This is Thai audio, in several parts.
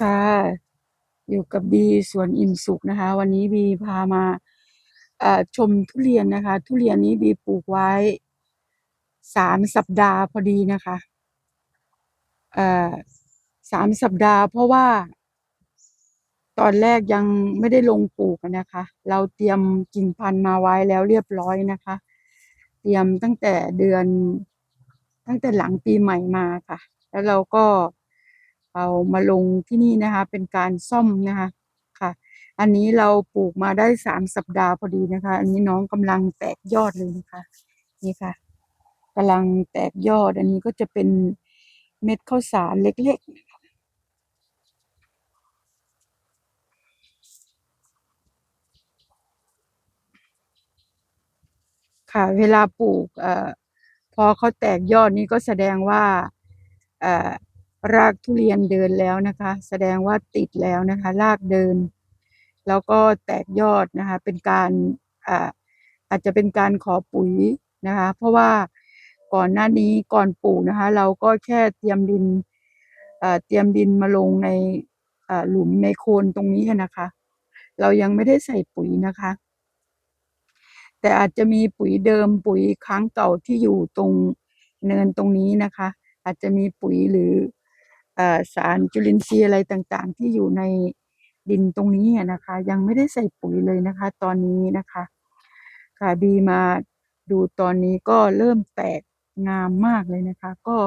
ค่ะ อยู่กับบีสวนอิ่มสุขนะคะ วันนี้บีพามาชมทุเรียนนะคะ ทุเรียนนี้บีปลูกไว้สามสัปดาห์พอดีนะคะสามสัปดาห์เพราะว่า ตอนแรกยังไม่ได้ลงปลูกนะคะ เราเตรียมกิ่งพันธุ์มาไว้แล้วเรียบร้อยนะคะ เตรียมตั้งแต่เดือนตั้งแต่หลังปีใหม่มาค่ะ แล้วเราก็ เอามาลงที่นี่นะคะ เป็นการซ่อมนะคะค่ะ อันนี้เราปลูกมาได้สามสัปดาห์พอดีนะคะ อันนี้น้องกำลังแตกยอดเลยนะคะนี่ค่ะกำลังแตกยอด อันนี้ก็จะเป็นเม็ดข้าวสารเล็กๆค่ะเวลาปลูกเอ่อพอเขาแตกยอดนี่ก็แสดงว่าเอ่อ รากทุเรียนเดินแล้วนะคะ แสดงว่าติดแล้วนะคะ รากเดิน แล้วก็แตกยอดนะคะ เป็นการอ่าอาจจะเป็นการขอปุ๋ยนะคะ เพราะว่าก่อนหน้านี้ก่อนปลูกนะคะ เราก็แค่เตรียมดินเตรียมดินมาลงในหลุมในโคนตรงนี้นะคะ เรายังไม่ได้ใส่ปุ๋ยนะคะ แต่อาจจะมีปุ๋ยเดิมปุ๋ยค้างเก่าที่อยู่ตรงเนินตรงนี้นะคะ อาจจะมีปุ๋ยหรือ สารจุลินทรีย์อะไรต่างๆ ที่อยู่ในดินตรงนี้นะคะ ยังไม่ได้ใส่ปุ๋ยเลยนะคะ ตอนนี้นะคะ ค่ะบีมาดูตอนนี้ก็เริ่มแตกงามมากเลยนะคะ ก็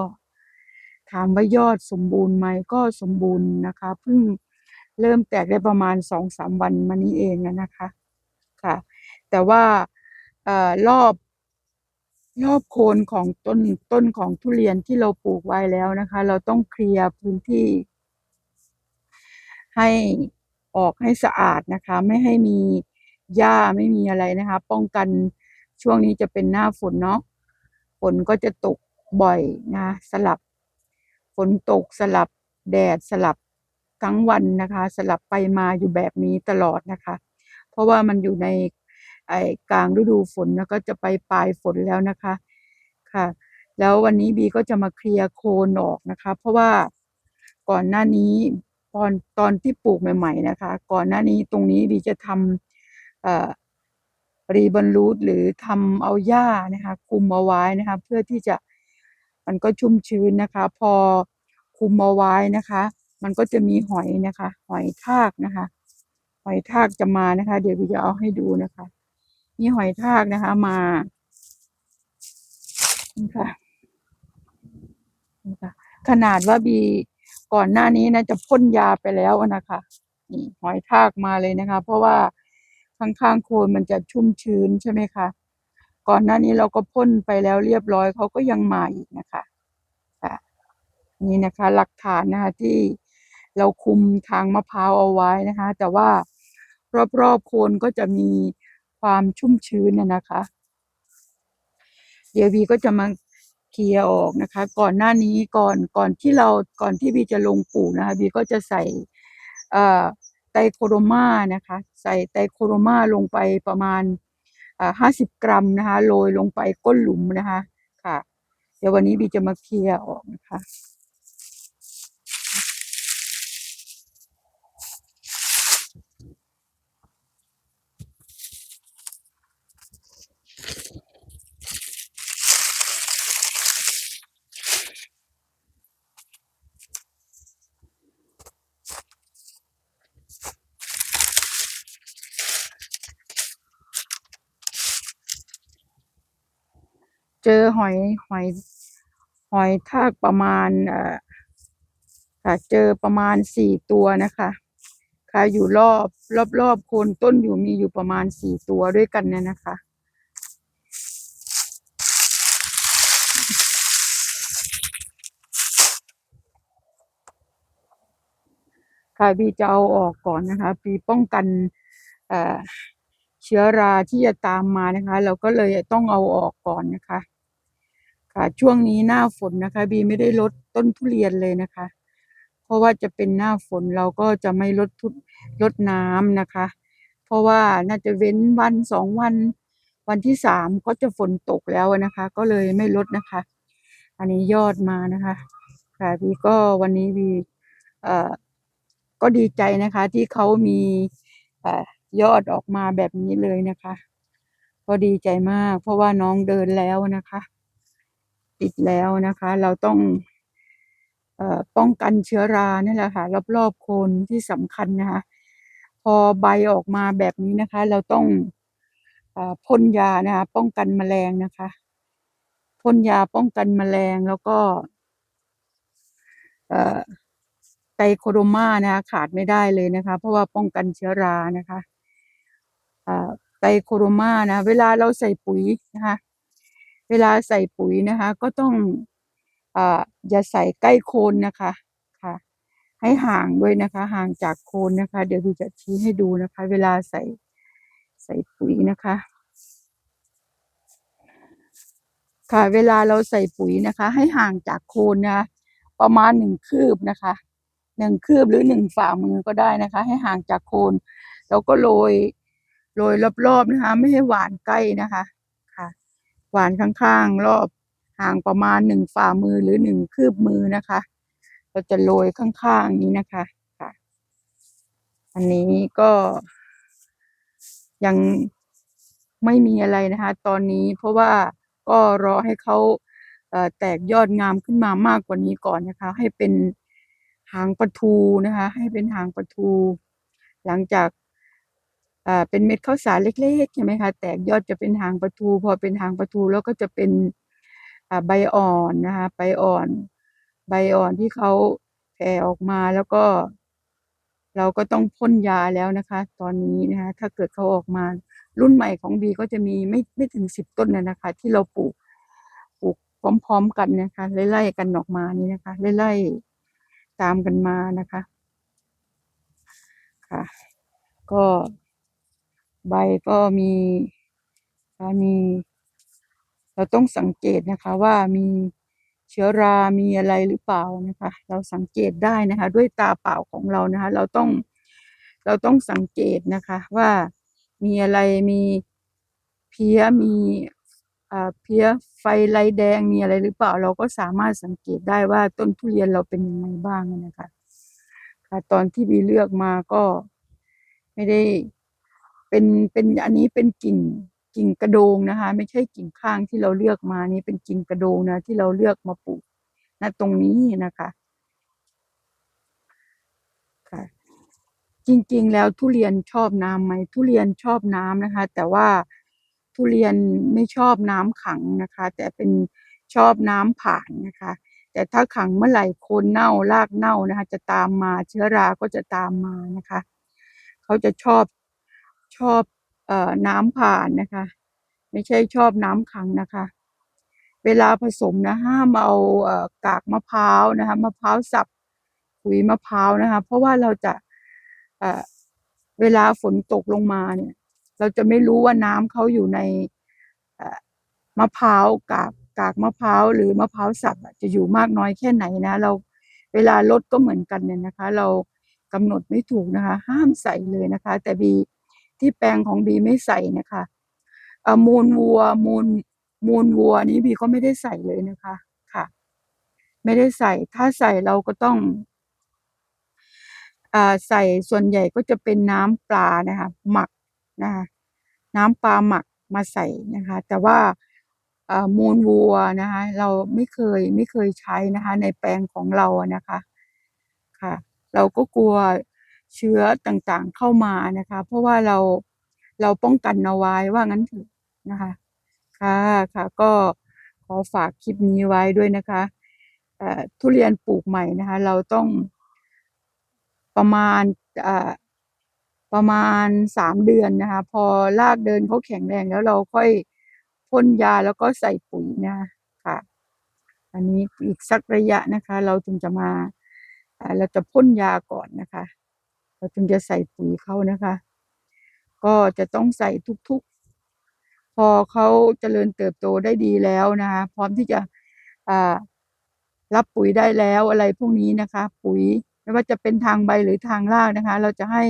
ถามว่ายอดสมบูรณ์ไหมก็สมบูรณ์นะคะเพิ่งเริ่มแตกได้ประมาณ2-3วันมานี้เองนะคะ ค่ะ แต่ว่าอรอบ รอบโคนของต้นต้นของทุเรียนที่เราปลูกไว้แล้วนะคะ เราต้องเคลียร์พื้นที่ ให้ออกให้สะอาดนะคะ ไม่ให้มีหญ้าไม่มีอะไรนะคะ ป้องกันช่วงนี้จะเป็นหน้าฝนเนาะฝนก็จะตกบ่อยนะสลับฝนตกสลับแดดสลับทั้งวันนะคะ สลับไปมาอยู่แบบนี้ตลอดนะคะ เพราะว่ามันอยู่ใน ไอ้กลางฤดูฝนแล้วก็จะไปปลายฝนแล้วนะคะค่ะ แล้ววันนี้บีก็จะมาเคลียร์โคนออกนะคะ เพราะว่าก่อนหน้านี้ตอนตอนที่ปลูกใหม่ ๆนะคะ ก่อนหน้านี้ตรงนี้บีจะทำเอ่อ Reroot หรือทำเอาหญ้านะคะคุมเอาไว้นะคะ เพื่อที่จะมันก็ชุ่มชื้นนะคะ พอคุมเอาไว้นะคะ มันก็จะมีหอยนะคะ หอยทากนะคะ หอยทากจะมานะคะ เดี๋ยวบีจะเอาให้ดูนะคะ มีหอยทากนะคะมานี่ค่ะนี่ค่ะขนาดว่าบีก่อนหน้านี้นะจะพ่นยาไปแล้วนะคะนี่หอยทากมาเลยนะคะ เพราะว่าข้างๆโคนมันจะชุ่มชื้นใช่ไหมคะ ก่อนหน้านี้เราก็พ่นไปแล้วเรียบร้อยเขาก็ยังมาอีกนะคะค่ะนี่นะคะ หลักฐานนะคะที่เราคุมทางมะพร้าวเอาไว้นะคะ แต่ว่ารอบๆโคนก็จะมี ความชุ่มชื้นอะนะคะ เดี๋ยวบีก็จะมาเคลียร์ออกนะคะ ก่อนหน้านี้ก่อนก่อนที่เราก่อนที่บีจะลงปลูกนะคะบีก็จะใส่เอ่อ Trichoderma นะคะ ใส่ Trichoderma ลงไปประมาณอ่า50กรัมนะคะโรยลงไปก้นหลุมนะคะค่ะ เดี๋ยววันนี้บีจะมาเคลียร์ออกนะคะ เจอหอยหอย หอยทากประมาณเอ่อค่ะเจอประมาณ4ตัวนะคะ ค่ะอยู่รอบรอบๆโคนต้นอยู่มีอยู่ประมาณ4ตัวด้วยกันเนี่ยนะคะค่ะบีจะเอาออกก่อนนะคะบีป้องกันเอ่อ ชื้อราที่จะตามมานะคะ เราก็เลยต้องเอาออกก่อนนะคะ ค่ะช่วงนี้หน้าฝนนะคะ บีไม่ได้รดต้นทุเรียนเลยนะคะ เพราะว่าจะเป็นหน้าฝนเราก็จะไม่รดทุรดน้ำนะคะ เพราะว่าน่าจะเว้นวัน2วัน วันที่3ก็จะฝนตกแล้วนะคะ ก็เลยไม่รดนะคะ อันนี้ยอดมานะคะค่ะบีก็วันนี้บีเอ่อก็ดีใจนะคะที่เขามีเอ่อ ยอดออกมาแบบนี้เลยนะคะ ก็ดีใจมาก เพราะว่าน้องเดินแล้วนะคะ ติดแล้วนะคะ เราต้องออป้องกันเชื้อรานี่แหละค่ะรอบๆโคนที่สำคัญนะคะ พอใบออกมาแบบนี้นะคะ เราต้องอพ่นยานะคะ ป้องกันแมลงนะคะพ่นยาป้องกันแมลงแล้วก็ไตรโคโดมานะคะขาดไม่ได้เลยนะคะ เพราะว่าป้องกันเชื้อรานะคะ ไตโคโดมานะ เวลาเราใส่ปุ๋ยนะคะ เวลาใส่ปุ๋ยนะคะ ก็ต้องอ่าอย่าใส่ใกล้โคนนะคะค่ะ ให้ห่างด้วยนะคะ ห่างจากโคนนะคะ เดี๋ยวดูจะชี้ให้ดูนะคะ เวลาใส่ใส่ปุ๋ยนะคะ ค่ะ เวลาเราใส่ปุ๋ยนะคะ ให้ห่างจากโคนนะคะประมาณหนึ่งคืบนะคะหนึ่งคืบหรือหนึ่งฝ่ามือก็ได้นะคะ ให้ห่างจากโคน แล้วก็โรย โรยรอบๆนะคะ ไม่ให้หวานใกล้นะคะค่ะ หวานข้างๆ รอบห่างประมาณหนึ่งฝ่ามือหรือหนึ่งคืบมือนะคะ เราจะโรยข้างๆนี้นะคะค่ะ อันนี้ก็ยังไม่มีอะไรนะคะ ตอนนี้เพราะว่าก็รอให้เขาเอ่อแตกยอดงามขึ้นมามากกว่านี้ก่อนนะคะ ให้เป็นหางปลาทูนะคะ ให้เป็นหางปลาทู หลังจากอ่า เป็นเม็ดข้าวสารเล็กๆใช่ไหมคะ แตกยอดจะเป็นหางปลาทู พอเป็นหางปลาทูแล้วก็จะเป็นอ่าใบอ่อนนะคะใบอ่อน ใบอ่อนที่เขาแผ่ออกมาแล้วก็ เราก็ต้องพ่นยาแล้วนะคะ ตอนนี้นะคะ ถ้าเกิดเขาออกมา รุ่นใหม่ของบีก็จะมีไม่ไม่ถึงสิบต้นนะนะคะ ที่เราปลูกปลูกพร้อม ๆ กันนะคะไล่ๆกันออกมานี่นะคะไล่ๆตามกันมานะคะ ค่ะ ก็ ใบก็มีมี เราต้องสังเกตนะคะว่ามีเชื้อรา มีอะไรหรือเปล่านะคะ เราสังเกตได้นะคะ ด้วยตาเปล่าของเรานะคะ เราต้องเราต้องสังเกตนะคะว่ามีอะไรมีเพี้ยมีอ่าเพี้ยไฟลแดงมีอะไรหรือเปล่า เราก็สามารถสังเกตได้ว่าต้นทุเรียนเราเป็นยังไงบ้างนะคะค่ะตอนที่บีเลือกมาก็ไม่ได้ เป็นเป็นอันนี้เป็นกิ่งกิ่งกระโดงนะคะ ไม่ใช่กิ่งข้างที่เราเลือกมานี่เป็นกิ่งกระโดงนะ ที่เราเลือกมาปลูกณตรงนี้นะคะค่ะจริงๆ แล้วทุเรียนชอบน้ำไหมทุเรียนชอบน้ำนะคะ แต่ว่าทุเรียนไม่ชอบน้ำขังนะคะ แต่เป็นชอบน้ำผ่านนะคะ แต่ถ้าขังเมื่อไหร่โคนเน่ารากเน่านะคะ จะตามมาเชื้อราก็จะตามมานะคะ เขาจะชอบ ชอบเอ่อน้ำผ่านนะคะ ไม่ใช่ชอบน้ำขังนะคะ เวลาผสมนะห้ามเอาเอกากมะพร้าวนะคะมะพร้าวสับขุยมะพร้าวนะคะ เพราะว่าเราจะเอเวลาฝนตกลงมาเนี่ย เราจะไม่รู้ว่าน้ำเขาอยู่ในอมะพร้าวกากกากมะพร้าวหรือมะพร้าวสับจะอยู่มากน้อยแค่ไหนนะ เราเวลาลดก็เหมือนกันเนี่ยนะคะ เรากำหนดไม่ถูกนะคะ ห้ามใส่เลยนะคะ แต่บี ที่แปลงของบีไม่ใส่นะคะเอ่อมูลวัวมูลมูลวัวนี้บีก็ไม่ได้ใส่เลยนะคะค่ะ ไม่ได้ใส่ ถ้าใส่เราก็ต้องอ่าใส่ส่วนใหญ่ก็จะเป็นน้ำปลานะคะ หมักนะคะน้ำปลาหมักมาใส่นะคะ แต่ว่าอ่ามูลวัวนะคะ เราไม่เคยไม่เคยใช้นะคะ ในแปลงของเรานะคะ ค่ะ เราก็กลัว เชื้อต่างๆเข้ามานะคะ เพราะว่าเราเราป้องกันเอาไว้ว่างั้นเถอะนะคะค่ะค่ะก็ขอฝากคลิปนี้ไว้ด้วยนะคะทุเรียนปลูกใหม่นะคะ เราต้องประมาณประมาณสามเดือนนะคะ พอรากเดินเขาแข็งแรงแล้วเราค่อยพ่นยาแล้วก็ใส่ปุ๋ยนะคะค่ะ อันนี้อีกสักระยะนะคะ เราจึงจะมาเราจะพ่นยาก่อนนะคะ เราจึงจะใส่ปุ๋ยเขานะคะ ก็จะต้องใส่ทุกๆ พอเขาเจริญเติบโตได้ดีแล้วนะคะพร้อมที่จะรับปุ๋ยได้แล้วอะไรพวกนี้นะคะ ปุ๋ยไม่ว่าจะเป็นทางใบหรือทางรากนะคะ เราจะให้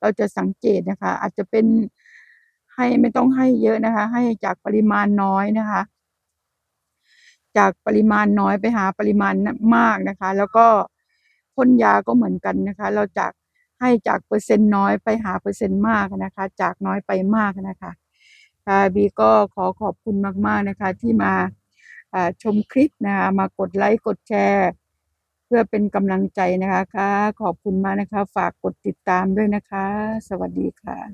เราจะสังเกตนะคะ อาจจะเป็นให้ไม่ต้องให้เยอะนะคะ ให้จากปริมาณน้อยนะคะ จากปริมาณน้อยไปหาปริมาณมากนะคะ แล้วก็พ่นยาก็เหมือนกันนะคะ เราจาก ให้จากเปอร์เซ็นต์น้อยไปหาเปอร์เซ็นต์มากนะคะ จากน้อยไปมากนะคะค่ะบีก็ขอขอบคุณมากๆนะคะ ที่มาชมคลิปนะคะมากดไลค์กดแชร์เพื่อเป็นกำลังใจนะคะค่ะขอบคุณมากนะคะ ฝากกดติดตามด้วยนะคะ สวัสดีค่ะ